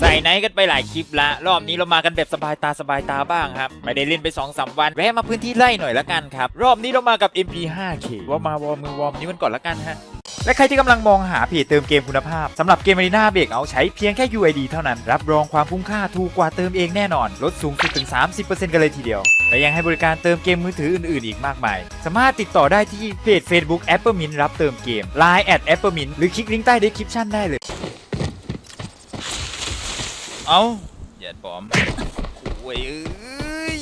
ใส่ไนกันไปหลายคลิปละ รอบนี้เรามากันแบบสบายตาสบายตาบ้างครับ ไม่ได้เล่นไป2อสวัน แวะมาพื้นที่ไล่หน่อยละกันครับ รอบนี้เรามากับ MP5K ว่ามาวอร์มมือวอร์มนี้มันก่อนละกันฮะและใครที่กำลังมองหาเพจเติมเกมคุณภาพสำหรับเกม Arena b r e a k เอาใช้เพียงแค่ UID เท่านั้น รับรองความคุ้มค่าถูกกว่าเติมเองแน่นอน ลดสูงสุดถึง 30%กันเลยทีเดียว และยังให้บริการเติมเกมมือถืออื่นๆ อีกมากมาย สามารถติดต่อได้ที่เพจ Facebook a p p l e m i n t รับเติมเกม Line at a p p l e m i n t หรือคลิกลิงก์ใต้ description ได้เลย เอาอย่าปลอมโอ้ยเอ้ย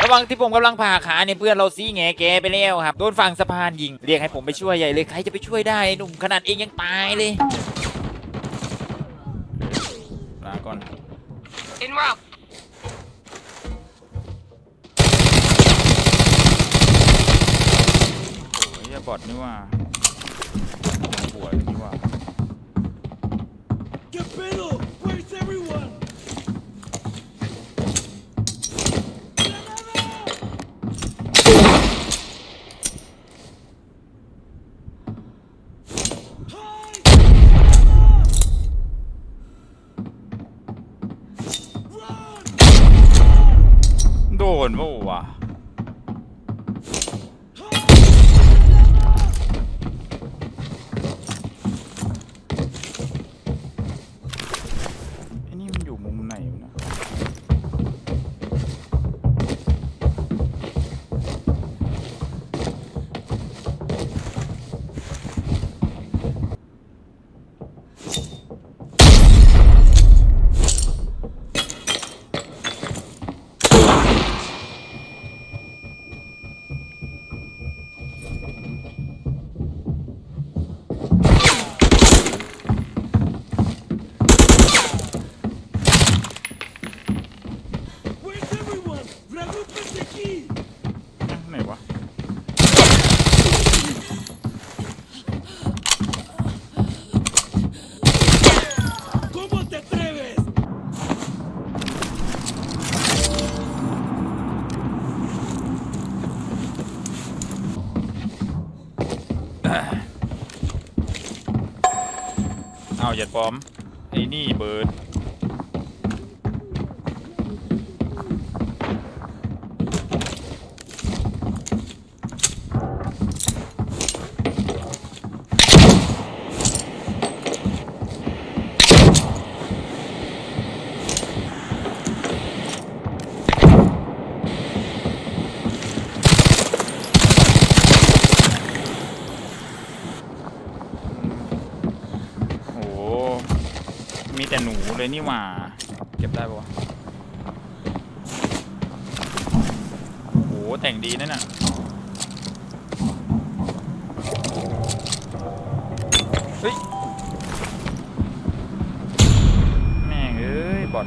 ระหวังที่ผมกำลังผ่าขาเนี่ยเพื่อนเราซีแงแกไปแล้วครับ โดนฝั่งสะพานยิง เรียกให้ผมไปช่วยใหญ่เลย ใครจะไปช่วยได้ไอ้หนุ่มขนาดเองยังตายเลย อ้ยอย่าบอดนี่ว่าหัวเลยนี่ว่า ¿Qué pedo? Where's everyone? โดนปะวะ เอาอย่าปลอมไอ้นี่เบิร์ดโอ้โหมีแต่ หนูเลยนี่หว่า เก็บได้ปะวะโอ้โหแต่งดีนั่นน่ะเฮ้ย แม่งเอ้ยบอด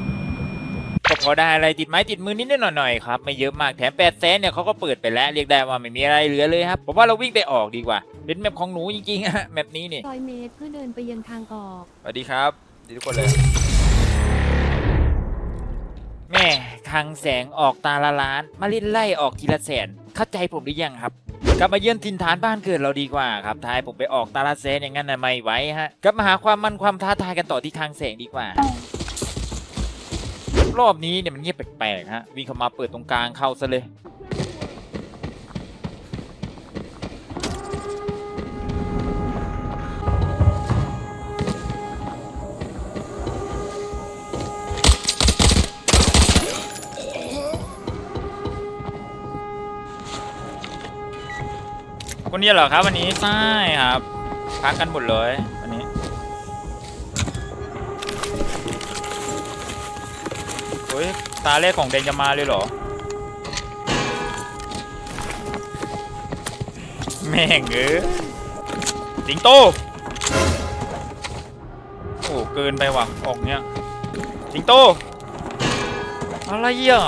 ก็พอได้อะไรติดไม้ติดมือนิดๆหน่อยๆครับ ไม่เยอะมากแถมแปดแสนเนี่ยเขาก็เปิดไปแล้ว เรียกได้ว่าไม่มีอะไรเหลือเลยครับผมว่าเราวิ่งไปออกดีกว่า เป็นแมปของหนูจริงๆอะแมปนี้นี่ร้อยเมตรเพื่อเดินไปยังทางออก สวัสดีครับสวัส ดีทุกคนเลย แม่คังแสงออกตาละล้านมาลิ้นไล่ออกทีละแสน เข้าใจผมหรือยังครับ กลับมาเยือนถิ่นฐานบ้านเกิดเราดีกว่าครับท้ายผมไปออกตาละแสนอย่างนั้นนะไม่ไหวฮะกลับมาหาความมันความท้าทายกันต่อที่คลังแสงดีกว่า รอบนี้เนี่ยมันเงียบแปลกๆฮะวิ่งเข้ามาเปิดตรงกลางเข้าซะเลย คนนี้เหรอครับ วันนี้ใช่ครับ พักกันหมดเลยวันนี้เฮ้ยตาเลขของเดนจะมาเลยเหรอ แม่งเอ้ยสิงโตโอ้เกินไปว่ะออกเนี้ยสิงโตอะไรอะ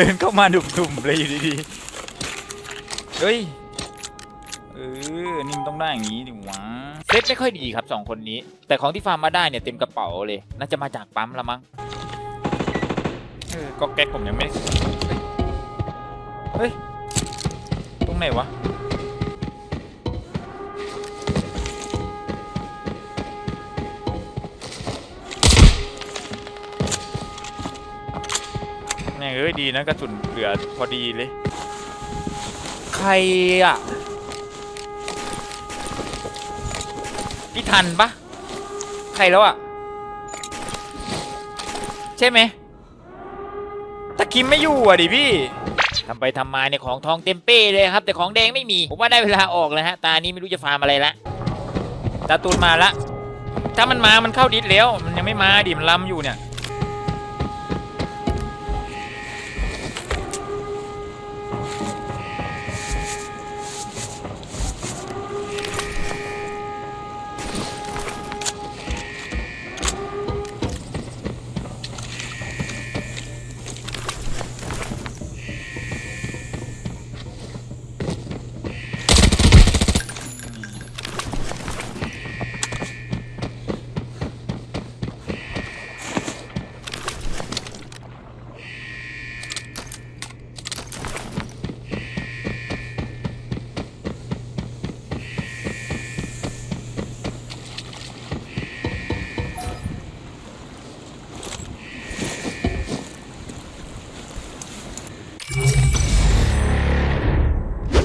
เดินเข้ามาดุ่มๆเลยอยู่ดีๆเฮ้ยเออนี่มันต้องได้อย่างนี้ดิวะเซตไม่ค่อยดีครับสองคนนี้ แต่ของที่ฟาร์มมาได้เนี่ยเต็มกระเป๋าเลย น่าจะมาจากปั๊มละมั้งเออก็แก๊กผมยังไม่เฮ้ยตรงไหนวะ เอ้ยดีนะกระสุนเหลือพอดีเลย ใครอะพี่ทันปะใครแล้วอะ ใช่ไหมตะคิมไม่อยู่อะดิพี่ทำไปทำมาเนี่ยของทองเต็มเป้เลยครับ แต่ของแดงไม่มี ผมว่าได้เวลาออกแล้วฮะ ตานี้ไม่รู้จะฟาร์มอะไรละตาตูนมาละ ถ้ามันมามันเข้าดิสแล้ว มันยังไม่มาดิมันลำอยู่เนี่ย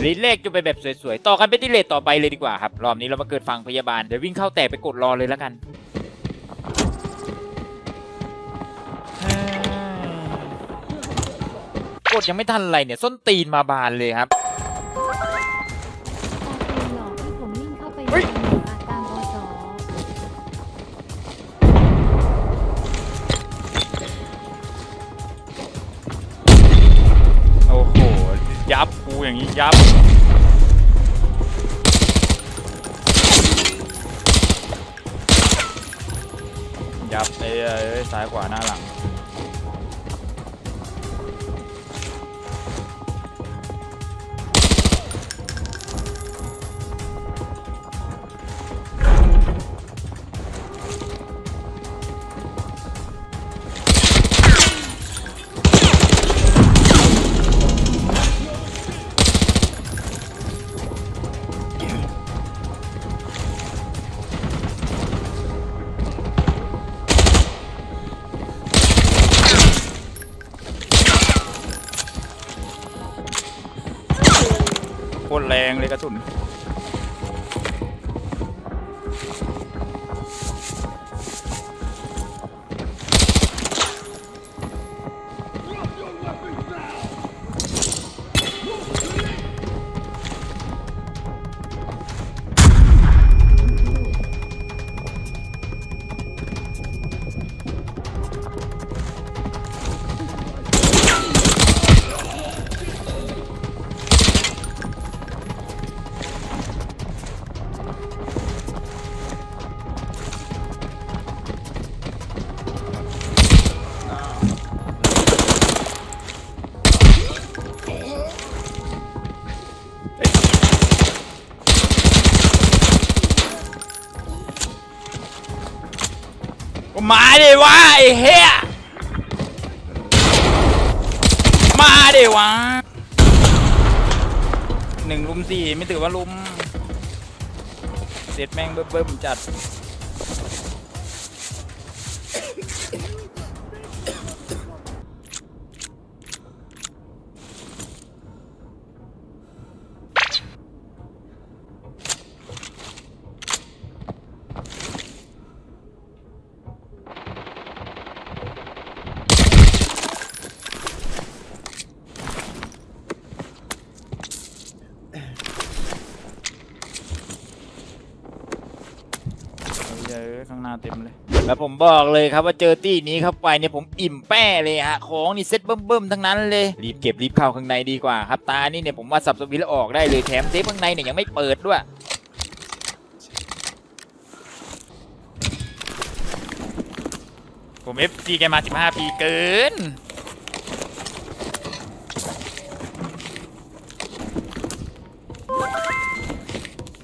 รีเลขจะไปแบบสวยๆ ต่อกันเป็นที่เลทต่อไปเลยดีกว่าครับ รอบนี้เรามาเกิดฟังพยาบาล เดี๋ยววิ่งเข้าแตกไปกดรอเลยแล้วกันเฮ้ยกดยังไม่ทันอะไรเนี่ย ส้นตีนมาบานเลยครับ ตาตูนหลอกให้ผมวิ่งเข้าไปในเฮ้ยตำแหน่งอา อย่างนี้ยับยับเอ้ยซ้ายขวาหน้าหลัง ดิวะไอ้เหี้ยมาดิวะหนึ่งลุมสี่ไม่ถือว่าลุมเสร็จแม่งเบิ่มๆจัด แล้วผมบอกเลยครับว่าเจอตี้นี้เข้าไปเนี่ยผมอิ่มแป้เลยฮะของนี่เซ็ตเบิ่มๆทั้งนั้นเลยรีบเก็บรีบเข้าข้างในดีกว่าครับตานี่เนี่ยผมว่าสับสวิตแล้วออกได้เลยแถมเซฟข้างในเนี่ยยังไม่เปิดด้วยผม FC แกมา 15 ปีเกิน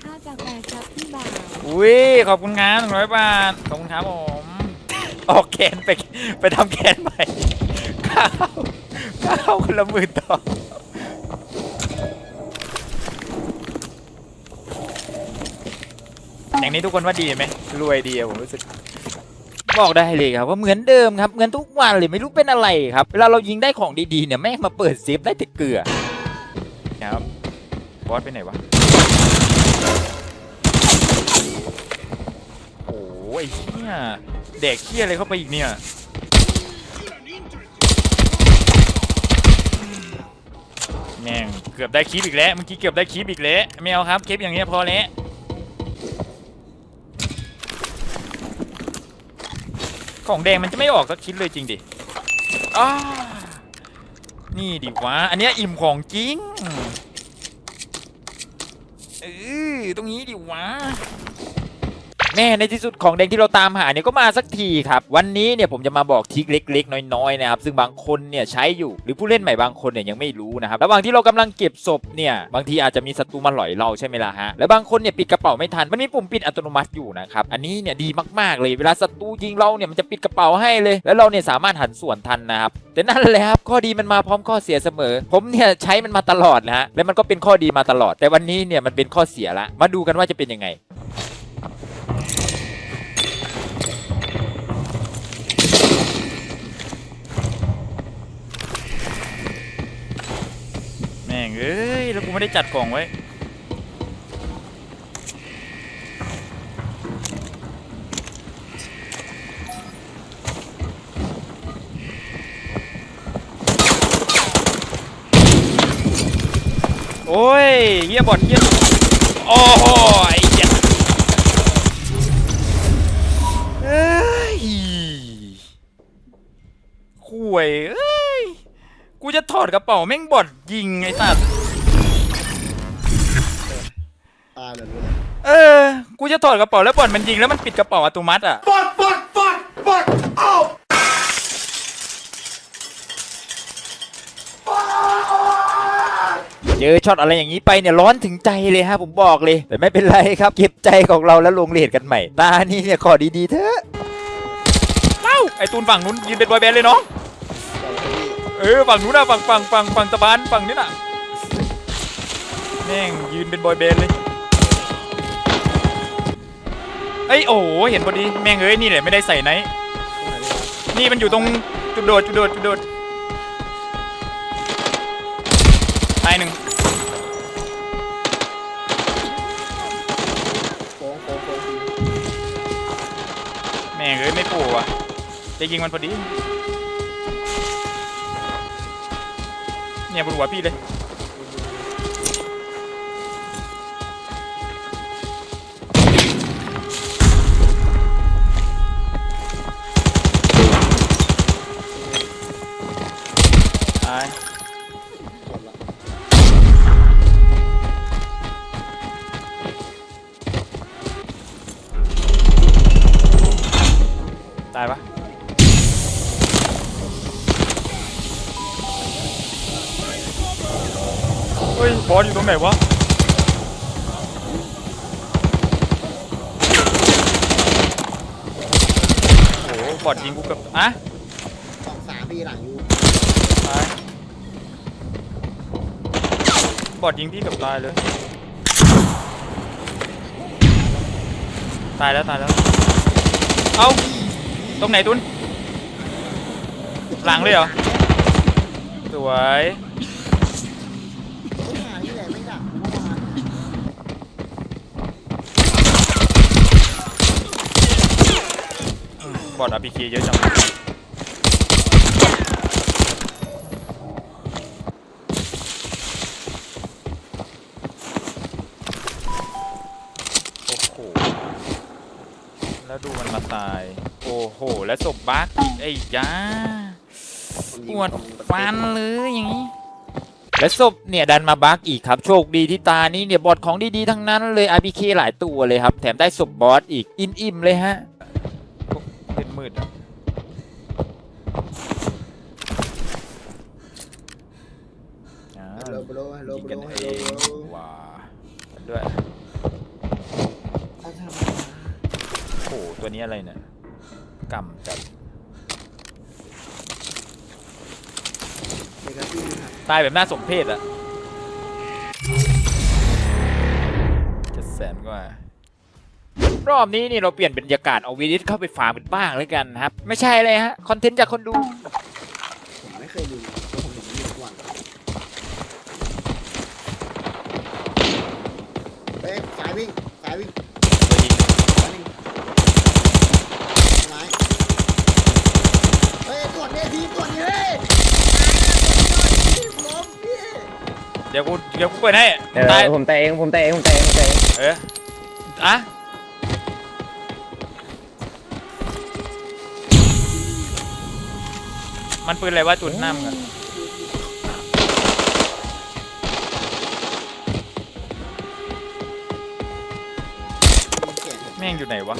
ข้าวกแฟคที่บ่าว อุ้ย ขอบคุณทุนร้อยบาท ขอบคุณครับผม ออกแคนไปไปทำแคนใหม่ข้าวข้าวคนละหมื่นต่ออย่างนี้ทุกคนว่าดีไหมรวยดีผมรู้สึก บอกได้เลยครับว่าเหมือนเดิมครับเหมือนทุกวันเลยไม่รู้เป็นอะไรครับเวลาเรายิงได้ของดีๆเนี่ยแม่งมาเปิดเซฟได้แต่เกลือครับบอสไปไหนวะโอ้ยเฮีย เด็กเฮียอะไรเข้าไปอีกเนี่ย แม่งเกือบได้คลิปอีกแล้ว เมื่อกี้เกือบได้คลิปอีกแล้วไม่เอาครับคลิปอย่างเงี้ยพอแล้วของแดงมันจะไม่ออกสักชิ้นเลยจริงดิอ้านี่ดิวะ อันเนี้ยอิ่มของจริง เออตรงนี้ดิวะ แม่ในที่สุดของแดงที่เราตามหาเนี่ยก็มาสักทีครับวันนี้เนี่ยผมจะมาบอกทิกเล็ก ๆ น้อยๆนะครับซึ่งบางคนเนี่ยใช้อยู่หรือผู้เล่นใหม่บางคนเนี่ยยังไม่รู้นะครับระหว่างที่เรากำลังเก็บศพเนี่ยบางทีอาจจะมีศัตรูมาหลอยเราใช่ไหมล่ะฮะและบางคนเนี่ยปิดกระเป๋าไม่ทันมันมีปุ่มปิดอัตโนมัติอยู่นะครับอันนี้เนี่ยดีมากๆเลยเวลาศัตรูยิงเราเนี่ยมันจะปิดกระเป๋าให้เลย แล้วเราเนี่ยสามารถหันส่วนทันนะครับแต่นั่นแหละครับข้อดีมันมาพร้อมข้อเสียเสมอ ผมเนี่ยใช้มันมาตลอดนะฮะและมันก็เป็นข้อดีมาตลอด แต่วันนี้เนี่ยมันเป็นข้อเสียละมาดูกันว่าจะเป็นยังไง ไม่ได้จัดกล่องไว้ โอ้ยเฮียบอดเฮียโอ้โหไอ้เหี้ยเอ้ยข่วยเอ้ย กูจะถอดกระเป๋าแม่งบอดยิงไอ้สัตว์ ตายแบบนี้เลยเออ กูจะถอดกระเป๋าแล้วบอดมันยิงแล้วมันปิดกระเป๋าอัตโนมัติอะ Fuck, fuck, fuck, fuck, oh! เจอช็อตอะไรอย่างนี้ไปเนี่ยร้อนถึงใจเลยฮะผมบอกเลย แต่ไม่เป็นไรครับ เก็บใจของเราแล้วลงเลทกันใหม่ ตานี่เนี่ยขอดีๆเถอะเอ้าไอตูนฝั่งนู้นยืนเป็นบอยแบนด์เลยเนาะแต่ละที่เออฝั่งนู้นนะฝั่งฝั่งฝั่งฝั่งสะพานฝั่งนี้น่ะแม่งยืนเป็นบอยแบนด์เลย เอ้ยโอ้โหเห็นพอดีแม่งเอ้ยนี่แหละไม่ได้ใส่ไนท์นี่มันอยู่ตรงจุดโดดจุดโดดจุดโดดตายหนึ่งโค้งโค้งโค้งทีแม่งเอ้ยไม่โผล่อะจะยิงมันพอดีเนี่ยบนหัวพี่เลย ตายปะเฮ้ยบอสอยู่ตรงไหนวะโอ้โหบอสยิงกูเกับอะสองสามปีหลังอยู่ตายบอสยิงพี่เกับตายเลย ตายแล้วตายแล้ว เอ้า ตรงไหนตุนหลังเลยเหรอ สวย ไม่หาที่ไหนไม่ดักเมื่อวานบอดอาพีเคเยอะจัง แล้วศพบักอีกไอ้ยาคนยิปงวดตรงประตูฟันเลยอย่างนี้ และศพเนี่ยดันมาบักอีกครับ โชคดีที่ตานี้เนี่ยบอดของดีๆทั้งนั้นเลย RPK หลายตัวเลยครับ แถมได้ศพบอสอีกอิ่มๆเลยฮะโอ้เป็นมืดอะอ่าฮัลโหลบโลฮัลโหลยิงบกันโลฮัเอลโหลงบโลว้าด้วยอะทำไมโอ้โหตัวนี้อะไรเนี่ย กำจัดเด็กกระตี้ครับตายแบบน่าสมเพชอะเจ็ดแสนกว่า รอบนี้นี่เราเปลี่ยนบรรยากาศเอาวีดิสเข้าไปฟาร์มกันบ้างแล้วกันนะครับ ไม่ใช่เลยฮะ คอนเทนต์จากคนดู ผมไม่เคยดูเพราะผมถึงไม่ดูทุกวันเฮ้ยสายวิ่งสายวิ่งสายวิ่งไม้เฮ้ยกดเนี่ยทีกดเนี่ยเฮ้ยทีมล้มพี่ เดี๋ยวกูเดี๋ยวกูเปิดให้เออตายผมแต่เองผมแต่เองผมแต่เองผมแต่เองเอออะมันปืนอะไรวะจุดหน้ามึงอะเก่งแม่งอยู่ไหนวะ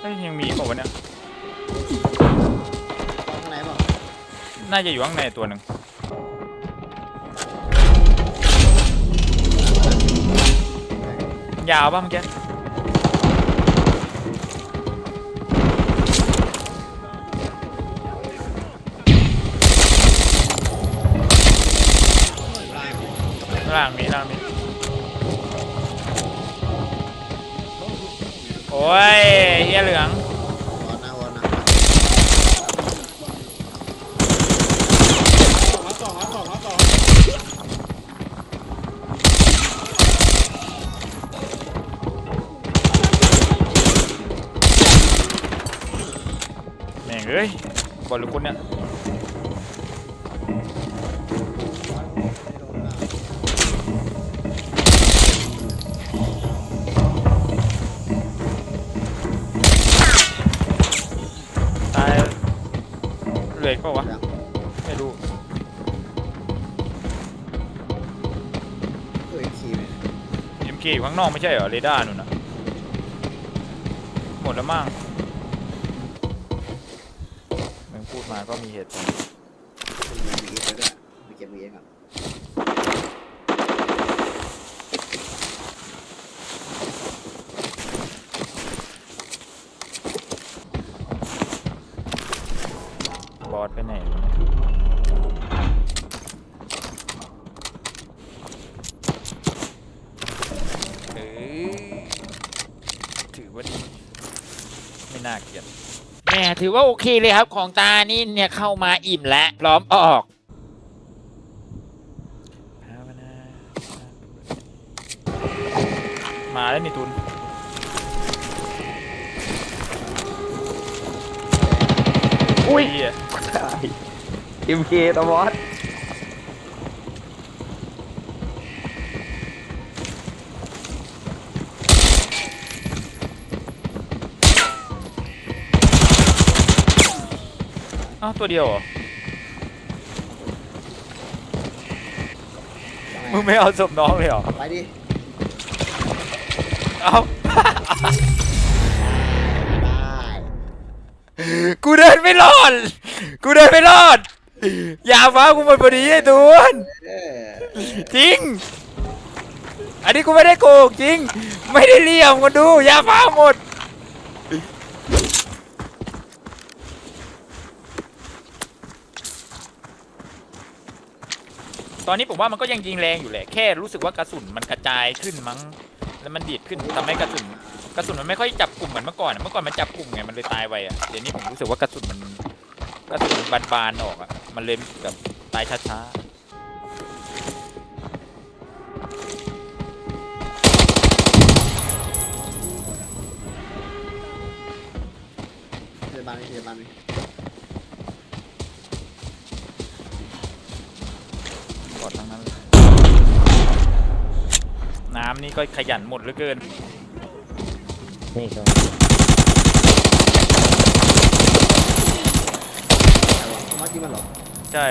เฮ้ยยังมีอีกเปล่าวะเนี่ยนข้างในเปล่าน่าจะอยู่ข้างในตัวหนึ่งยาวป่ะเมื่อกี้ได้ล่างมีล่างมี อ้ยเฮียเหลืองวอนนะวอนนะสองสองสองสองแม่งเอ้ยบอลหรือคุณเนี่ย ออีกเปล่าวะ ไม่รู้เฮ้ยขี่ไป MK อยู่ข้างนอกไม่ใช่เหรอเรดาร์นู่นนะหมดแล้วมั้งมึงพูดมาก็มีเหตุผลมีเอฟด้วยมีเก็บมีเอฟก่อน อสไปไหนวะเนี่ยเออถือว่าดีไม่น่าเกลียดแหมถือว่าโอเคเลยครับของตานี่เนี่ยเข้ามาอิ่มแล้วพร้อมออกมาแล้วนี่ทุนอุ้ย อิมเคตวอสเอ้าตัวเดียวเหรอ มึงไม่เอาศพน้องเลยเหรอ ไปดิ เอา ได้ กูเดินไม่รอด กูเดินไม่รอด อย่าฟ้ากูหมดพอดีไอ้ตูนเออจริง อันนี้กูไม่ได้โกงจริง ไม่ได้เหลี่ยมกันดูอย่าฟ้าหมด ตอนนี้ผมว่ามันก็ยังยิงแรงอยู่แหละ แค่รู้สึกว่ากระสุนมันกระจายขึ้นมั้ง แล้วมันดีดขึ้นทำให้กระสุนกระสุนมันไม่ค่อยจับกลุ่มเหมือนเมื่อก่อนอะเมื่อก่อนมันจับกลุ่มไง มันเลยตายไวอะเดี๋ยวนี้ผมรู้สึกว่ากระสุนมัน กระสุนมันบานๆออกอะ มันเลยแบบตายช้าเดี๋ยวบ้านนี้เดี๋ยวบ้านนี้ๆกอดทั้งนั้นเลยน้ำนี่ก็ขยันหมดเหลือเกิน นี่ค อกี้มันหรอใช่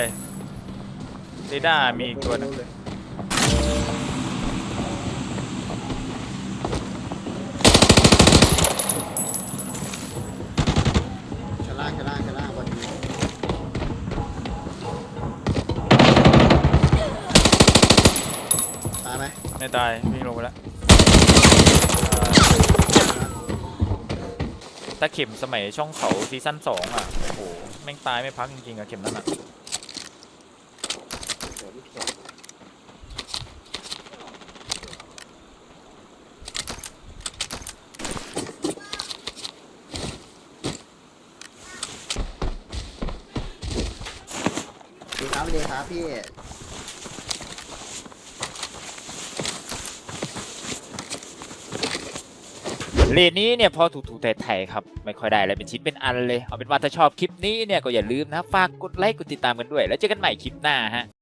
เรดาร์มีตัวหนึงชั้นล่าชั้นล่าชั้นล่าวันนี้ตายไหมไม่ตายวิ่งลงไปแล้ว ถ้าเข็มสมัยช่องเขาซีซั่นสองอะ โอ้โห แม่งตายไม่พักจริงๆอะเข็มนั้นอะ ดีครับดีครับพี่ เลนนี้เนี่ยพอถูกๆไทยๆครับ ไม่ค่อยได้อะไรเป็นชิ้นเป็นอันเลย เอาเป็นว่าถ้าชอบคลิปนี้เนี่ยก็อย่าลืมนะ ฝากกดไลค์กดติดตามกันด้วย แล้วเจอกันใหม่คลิปหน้าฮะ